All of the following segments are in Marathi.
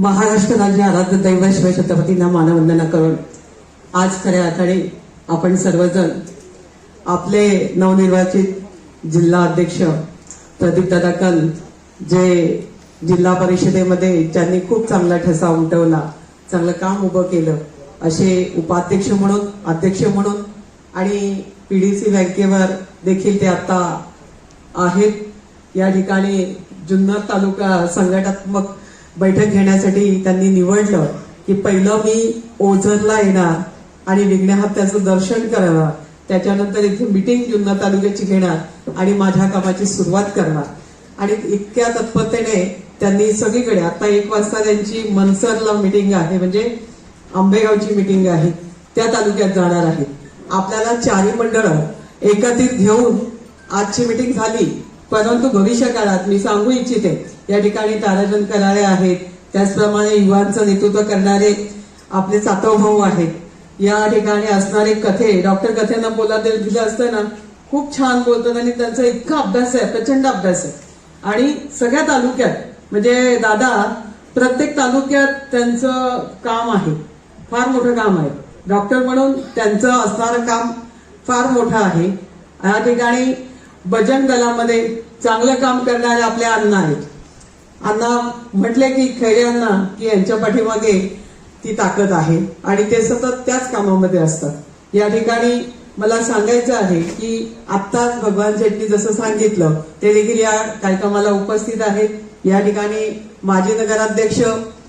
महाराष्ट्र राज्य आराध्य दैव शिवाय छत्रपतींना मानवंदना करून आज खऱ्या अर्थाने आपण सर्वजण आपले नवनिर्वाचित जिल्हा अध्यक्ष प्रदीप दादा जे जिल्हा परिषदेमध्ये ज्यांनी खूप चांगला ठसा उमटवला चांगलं काम उभं केलं असे उपाध्यक्ष म्हणून अध्यक्ष म्हणून आणि पीडीसी बँकेवर देखील ते आता आहेत. या ठिकाणी जुन्नर तालुका संघटनात्मक बैठक घेण्यासाठी त्यांनी निवडलं की पहिलं मी ओझरला येणार आणि विघ्नहत्याचं दर्शन करणार त्याच्यानंतर इथे मिटिंग जुन्नर तालुक्याची घेणार आणि माझ्या कामाची सुरुवात करणार. आणि इतक्या तत्परतेने त्यांनी सगळीकडे आता एक वाजता त्यांची मनसरला मिटिंग आहे म्हणजे आंबेगावची मिटिंग आहे. त्या तालुक्यात जाणार आहे. आपल्याला चारी मंडळ एकत्रित घेऊन आजची मिटिंग झाली. परंतु भविष्य काळात मी सांगू इच्छिते या ठिकाणी ताराचंद कराळे आहेत. त्याचप्रमाणे युवांचं नेतृत्व करणारे आपले सातव भाऊ आहेत. या ठिकाणी असणारे कथे डॉक्टर कथेंना बोला दिलं असतं ना खूप छान बोलतात आणि त्यांचा इतका अभ्यास आहे प्रचंड अभ्यास आहे. आणि सगळ्या तालुक्यात म्हणजे दादा प्रत्येक तालुक्यात त्यांचं काम आहे फार मोठं काम आहे. डॉक्टर म्हणून त्यांचं असणारं काम फार मोठं आहे. या ठिकाणी भजन दलामध्ये चांगलं काम करणारे आपले अण्णा आहेत. अण्णा म्हटले की खैरे अण्णा की यांच्या पाठीमागे ती ताकद आहे आणि ते सतत त्याच कामामध्ये असतात. या ठिकाणी मला सांगायचं आहे की आत्ताच भगवान शेट्टी जसं सांगितलं ते देखील या कार्यक्रमाला उपस्थित आहेत. या ठिकाणी माजी नगराध्यक्ष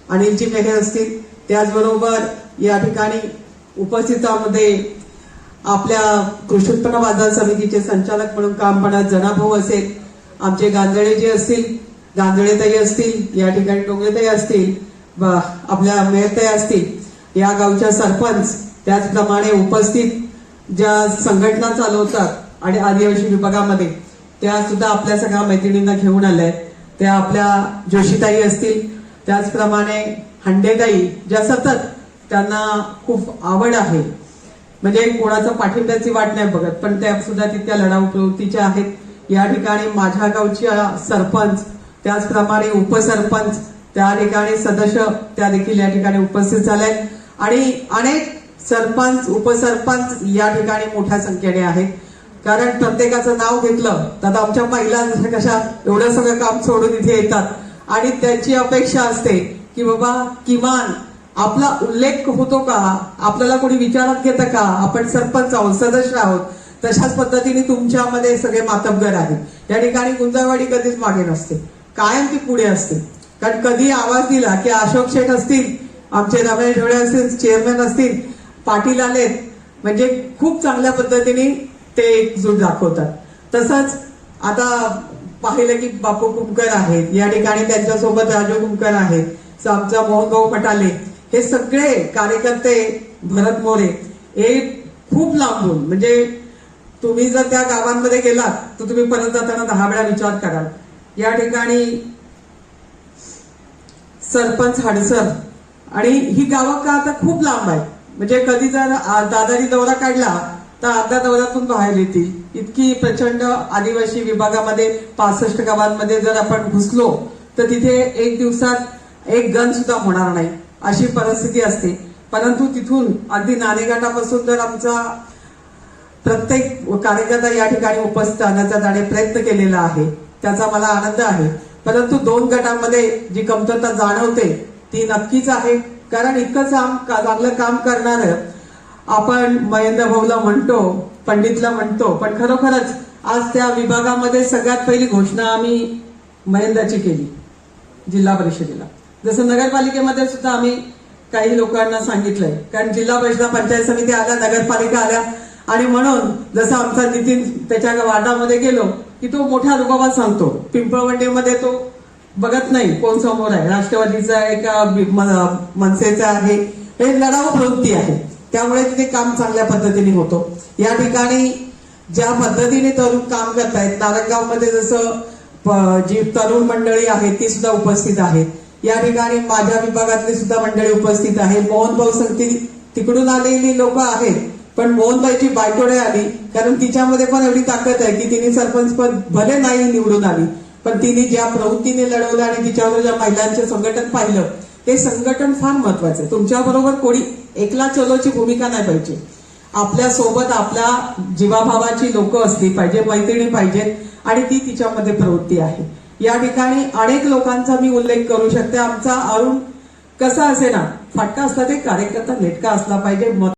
अनिलजी मेहर असतील. त्याचबरोबर या ठिकाणी उपस्थितामध्ये आपल्या कृषी उत्पन्न बाजार समितीचे संचालक म्हणून काम पाहणार जनाभाऊ असेल आमचे गांजळे जे असतील गांजळेताई असतील या ठिकाणी डोंगरेताई असतील आपल्या मेहरताई असतील या गावच्या सरपंच त्याचप्रमाणे उपस्थित ज्या संघटना चालवतात आणि आदिवासी विभागामध्ये त्या सुद्धा आपल्या सगळ्या मैत्रिणींना घेऊन आल्या आहेत. त्या आपल्या जोशीताई असतील त्याचप्रमाणे हंडेताई ज्या सतत त्यांना खूप आवड आहे. म्हणजे कोणाचं पाठिंब्याची वाट नाही बघत. पण त्या सुद्धा तिथल्या लढाऊ प्रवृत्तीच्या आहेत. या ठिकाणी माझ्या गावच्या सरपंच त्याचप्रमाणे उपसरपंच त्या ठिकाणी सदस्य त्या देखील या ठिकाणी उपस्थित झाले आणि अनेक सरपंच उपसरपंच या ठिकाणी मोठ्या संख्येने आहेत. कारण प्रत्येकाचं नाव घेतलं तर आमच्या महिला कशा एवढं सगळं काम सोडून इथे येतात. आणि त्यांची अपेक्षा असते की बाबा किमान आपला उल्लेख होतो का? आपल्याला कोणी विचारात घेतं का? आपण सरपंच आहोत सदस्य आहोत. तशाच पद्धतीने तुमच्यामध्ये सगळे मातबगर आहेत. या ठिकाणी गुंजावाडी कधीच मागे नसते. कायम ती पुढे असते. कारण कधी आवाज दिला की अशोक शेठ असतील आमचे रमेश ढोळे असतील चेअरमॅन असतील पाटील आलेत म्हणजे खूप चांगल्या पद्धतीने ते एकजूट दाखवतात. तसंच आता पाहिलं की बापू कुमकर आहेत. या ठिकाणी त्यांच्यासोबत राजू कुमकर आहेत. आमचा मोहनभाऊ पटाले हे सगळे कार्यकर्ते भरत मोरे हे खूप लांबून म्हणजे तुम्ही जर त्या गावांमध्ये गेलात तर तुम्ही परत जाताना दहा वेळा विचार कराल. या ठिकाणी सरपंच हडसर आणि ही गावं का आता खूप लांब आहेत? म्हणजे कधी जर दादानी दौरा काढला तर अर्ध्या दौऱ्यातून बाहेर येतील. इतकी प्रचंड आदिवासी विभागामध्ये पासष्ट गावांमध्ये जर आपण घुसलो तर तिथे एक दिवसात एक गण सुद्धा होणार नाही. अशी परिस्थिती असते. परंतु तिथून अगदी नाणेघाटापासून जर आमचा प्रत्येक कार्यकर्ता या ठिकाणी उपस्थित आणण्याचा त्याने प्रयत्न केलेला आहे. त्याचा मला आनंद आहे. परंतु दोन गटांमध्ये जी कमतरता जाणवते ती नक्कीच आहे. कारण इतकं काम का- चांगलं काम करणार आपण महेंद्र भाऊला म्हणतो पंडितला म्हणतो पण खरोखरच आज त्या विभागामध्ये सगळ्यात पहिली घोषणा आम्ही महेंद्राची केली जिल्हा परिषदेला. जसं नगरपालिकेमध्ये सुद्धा आम्ही काही लोकांना सांगितलंय. कारण जिल्हा परिषद पंचायत समिती आल्या नगरपालिका आल्या आणि म्हणून जसं आमचा नितीन त्याच्या वार्डामध्ये गेलो की तो मोठ्या अनुभवात सांगतो. पिंपळवंडीमध्ये तो बघत नाही कोण समोर आहे. राष्ट्रवादीचा आहे का मनसेचा आहे. हे लढाऊ प्रवृत्ती आहे. त्यामुळे तिथे काम चांगल्या पद्धतीने होतो. या ठिकाणी ज्या पद्धतीने तरुण काम करतायत नारंगावमध्ये जसं जी तरुण मंडळी आहे ती सुद्धा उपस्थित आहेत. या ठिकाणी माझ्या विभागातले सुद्धा मंडळी उपस्थित आहे मोहन भाऊ सांगतील तिकडून आलेली लोक आहेत पण मोहनबाईची बायकोडे आली कारण तिच्यामध्ये पण एवढी ताकद आहे की तिने सरपंच पद भले नाही निवडून आली पण तिने ज्या प्रवृत्तीने लढवलं आणि तिच्यावर ज्या महिलांचे संघटन पाहिलं ते संघटन फार महत्वाचं आहे. तुमच्याबरोबर कोणी एकला चलोची भूमिका नाही पाहिजे. आपल्यासोबत आपल्या जीवाभावाची लोक असली पाहिजे मैत्रिणी पाहिजेत आणि ती तिच्यामध्ये प्रवृत्ती आहे. या ठिकाणी अनेक लोकांचा मी उल्लेख करू शकते. आमचा अरुण कसा असे ना फाटका असला ते कार्यकर्ता नेटका असला पाहिजे.